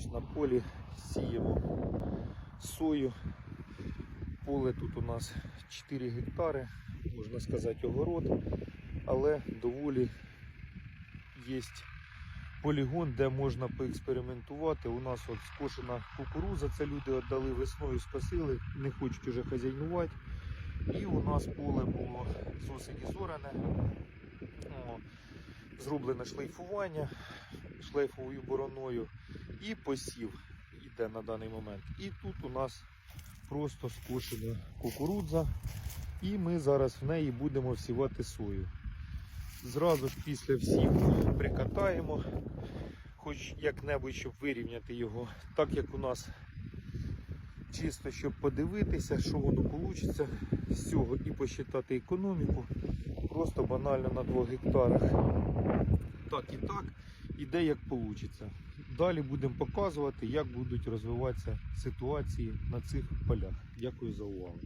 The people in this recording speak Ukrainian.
знаходжусь на полі, сіємо сою. Поле тут у нас 4 гектари, можна сказати, огород, але доволі є полігон, де можна поекспериментувати. У нас от скошена кукуруза, це люди віддали весною, скосили, не хочуть уже хазяйнувати. І у нас поле було зосить зоране. Зроблене шлейфування шлейфовою бороною і посів іде на даний момент. І тут у нас просто скошена кукурудза, і ми зараз в неї будемо всівати сою. Зразу ж після всіву прикатаємо, хоч як-небудь, щоб вирівняти його, так як у нас чисто, щоб подивитися, що воно вийде з цього і посчитати економіку. Просто банально на 2 гектарах. Так і так, іде як вийде. Далі будемо показувати, як будуть розвиватися ситуації на цих полях. Дякую за увагу.